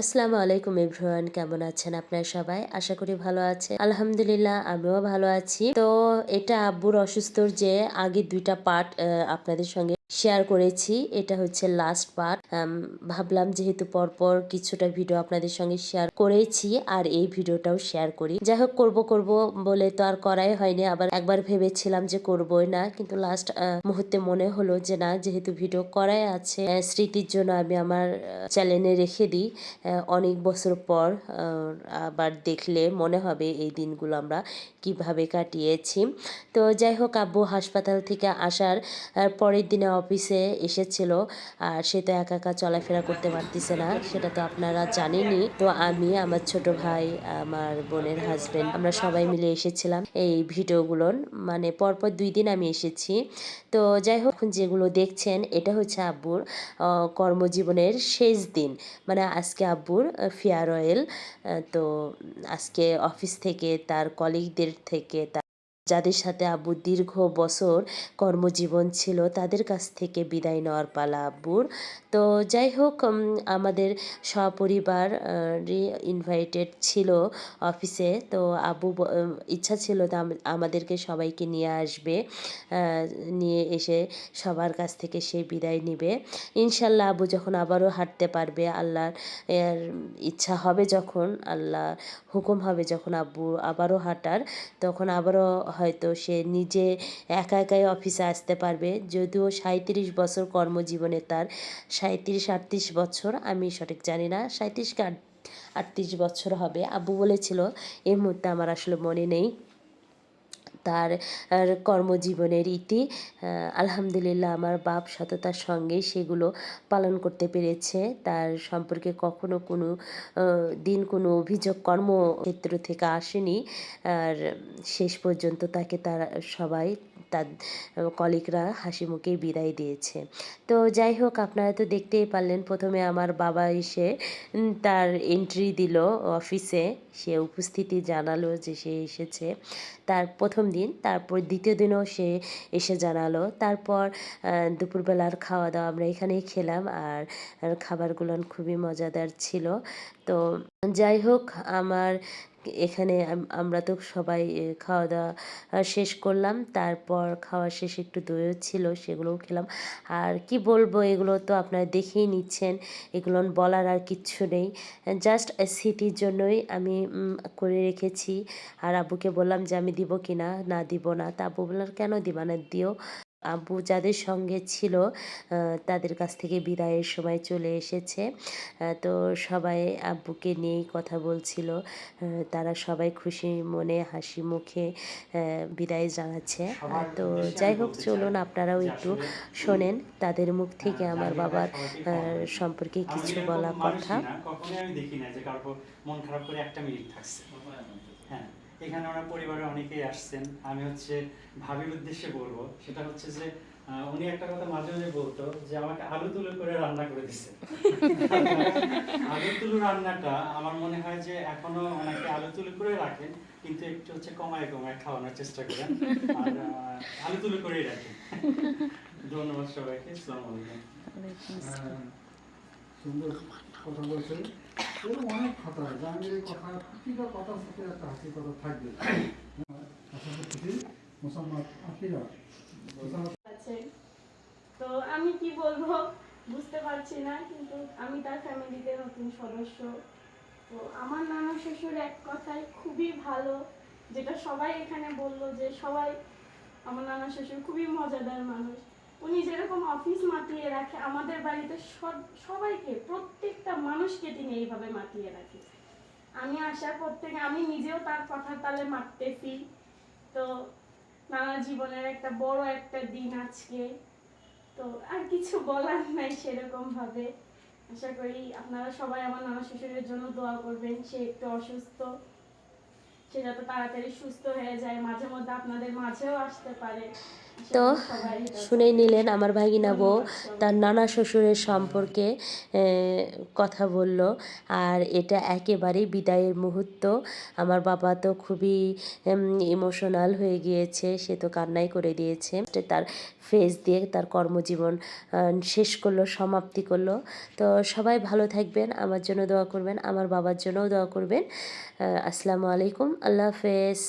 আসসালামু আলাইকুম এভরিওয়ান, কেমন আছেন আপনার সবাই? আশা করি ভালো আছে আলহামদুলিল্লাহ, আমিও ভালো আছি। তো এটা আব্বুর অসুস্থর যে আগে দুইটা পার্ট আপনাদের সঙ্গে শেয়ার করেছি। এটা হচ্ছে লাস্ট পার্ট ভাবলাম যেহেতু পরপর কিছুটা ভিডিও আপনাদের সঙ্গে শেয়ার করেছি আর এই ভিডিওটাও শেয়ার করি। যাই হোক, করব করব বলে তো আর করাই হয়নি। আবার একবার ভেবেছিলাম যে করবোই না। কিন্তু লাস্ট মুহূর্তে মনে হলো যে না, যেহেতু ভিডিও করাই আছে স্মৃতির জন্য আমি আমার চ্যানেলে রেখে দিই। অনেক বছর পর আবার দেখলে মনে হবে এই দিনগুলো আমরা কীভাবে কাটিয়েছি। তো যাই হোক, আব্বু হাসপাতাল থেকে আসার পরের দিনে অফিসে এসেছিল, আর সে তো একা একা চলাফেরা করতে পারতেছে না, সেটা তো আপনারা জানেনই। তো আমি, আমার ছোট ভাই, আমার বোনের হাজবেন্ড আমরা সবাই মিলে এসেছিলাম এই ভিডিওগুলোর মানে পরপর দুই দিন আমি এসেছি। তো যাই হোক যেগুলো দেখছেন, এটা হচ্ছে আব্বুর কর্মজীবনের শেষ দিন। মানে আজকে আব্বুর ফেয়ারওয়েল তো আজকে অফিস থেকে, তার কলিগদের থেকে যাদের সাথে আব্বুর দীর্ঘ বছর কর্মজীবন ছিল, তাদের কাছ থেকে বিদায় নেওয়ার পালা আব্বুর তো যাই হোক আমাদের সপরিবার ইনভাইটেড ছিল অফিসে তো আব্বু ইচ্ছা ছিল তো আমাদেরকে সবাইকে নিয়ে আসবে নিয়ে এসে সবার কাছ থেকে সে বিদায় নিবে। ইনশাল্লাহ আব্বু যখন আবারও হাঁটতে পারবে, আল্লাহর ইচ্ছা হবে যখন, আল্লাহ হুকুম হবে যখন আব্বু আবারও হাঁটার, তখন আবারও হয়তো সে নিজে একা একাই অফিসে আসতে পারবে। যদিও সাঁত্রিশ বছর কর্মজীবনে তার সাঁত্রিশ আটত্রিশ বছর, আমি সঠিক জানি না সাঁত্রিশ আটত্রিশ বছর হবে। আব্বু বলেছিল, এই মুহূর্তে আমার আসলে মনে নেই। তার কর্মজীবনের ইতি আলহামদুলিল্লাহ আমার বাপ সততার সঙ্গে সেগুলো পালন করতে পেরেছে। তার সম্পর্কে কখনো কোনো দিন কোনো অভিযোগ কর্মক্ষেত্র থেকে আসেনি। আর শেষ পর্যন্ত তাকে তারা সবাই তার কলিকরা হাসি মুখেই বিদায় দিয়েছে। তো যাই হোক, আপনারা তো দেখতেই পারলেন, প্রথমে আমার বাবা এসে তার এন্ট্রি দিল অফিসে সে উপস্থিতি জানালো যে সে এসেছে। তার প্রথম দিন, তারপর দ্বিতীয় দিনও সে এসে জানালো। তারপর দুপুরবেলার খাওয়া দাওয়া আমরা এখানেই খেলাম আর খাবারগুলো খুবই মজাদার ছিল। তো যাই হোক, আমার এখানে আমরা তো সবাই খাওয়া দাওয়া শেষ করলাম। তারপর খাওয়া শেষে একটু দইও ছিল, সেগুলোও খেলাম। আর কি বলব, এগুলো তো আপনারা দেখেই নিচ্ছেন। এগুলো বলার আর কিচ্ছু নেই। জাস্ট স্মৃতির জন্যই আমি করে রেখেছি। আর আব্বুকে বললাম যে, আমি দিব কি না? না দিব না। তা আব্বু বললাম কেন দিবা না? দিও। আব্বু যাদের সঙ্গে ছিল তাদের কাছ থেকে বিদায়ের সময় চলে এসেছে। তো সবাই আব্বুকে নিয়েই কথা বলছিল। তারা সবাই খুশি মনে হাসি মুখে বিদায় জানাচ্ছে। তো যাই হোক চলুন আপনারাও একটু শোনেন। তাদের মুখ থেকে আমার বাবার সম্পর্কে কিছু বলা কথা। কখনোই আমি দেখি না যে কারও মন খারাপ করে একটা মিনিট থাকছে। হ্যাঁ। এখানে ওনার পরিবারে অনেকেই আসছেন। আমি হচ্ছে ভাবির উদ্দেশ্যে বলব। সেটা হচ্ছে যে উনি একটা কথা মাঝে মাঝে বলতো যে আমাকে আলু তুলো করে রান্না করে দিছে। আলু তুলু রান্নাটা আমার মনে হয় যে এখনও অনেকে আলু তুলু করে রাখেন কিন্তু একটু হচ্ছে কমায় কমায় খাওয়ানোর চেষ্টা করেন। আর আলু তুলু করেই রাখেন। ধন্যবাদ সবাইকে। আসসালামু আলাইকুম। সুন্দর কথা বলছে এরকম অনেক কথা আছে। আমি এই কথা, প্রতিটা কথার সাথে একটা হাসি কথা থাকবে। মোসাম্মদ আফিরা তো আমি কি বলব? বুঝতে পারছি না, কিন্তু আমি তার ফ্যামিলিতে নতুন সদস্য। তো আমার নানা শ্বশুর এক কথায় খুবই ভালো, যেটা সবাই এখানে বলল যে সবাই, আমার নানা শ্বশুর খুবই মজাদার যেরকম অফিস মাতিয়ে রাখে, আমাদের বাড়িতে সবাইকে, প্রত্যেকটা মানুষকে তিনি এইভাবে মাতিয়ে রাখে। আমি আশা করতে, আমি নিজেও তার কথার তালে মারতেছি। তো নানা জীবনের একটা বড় একটা দিন আজকে। তো আর কিছু বলার নাই সেরকম ভাবে আশা করি আপনারা সবাই আমার নানা শ্বশুরের জন্য দোয়া করবেন, সে একটু অসুস্থ। সে যাতে তাড়াতাড়ি সুস্থ হয়ে যায় মাঝে মধ্যে আপনাদের মাঝেও আসতে পারে। তো শুনেই নিলেন আমার ভাগিনা বউ তার নানা শ্বশুরের সম্পর্কে কথা বলল। আর এটা একেবারেই বিদায়ের মুহূর্ত। আমার বাবা তো খুবই ইমোশনাল হয়ে গিয়েছে সে তো কান্নাই করে দিয়েছে। তার ফেস দিয়ে তার কর্মজীবন শেষ করল সমাপ্তি করল। তো সবাই ভালো থাকবেন আমার জন্য দোয়া করবেন আমার বাবার জন্যও দোয়া করবেন। আসসালামু আলাইকুম। আল্লাহ হাফেজ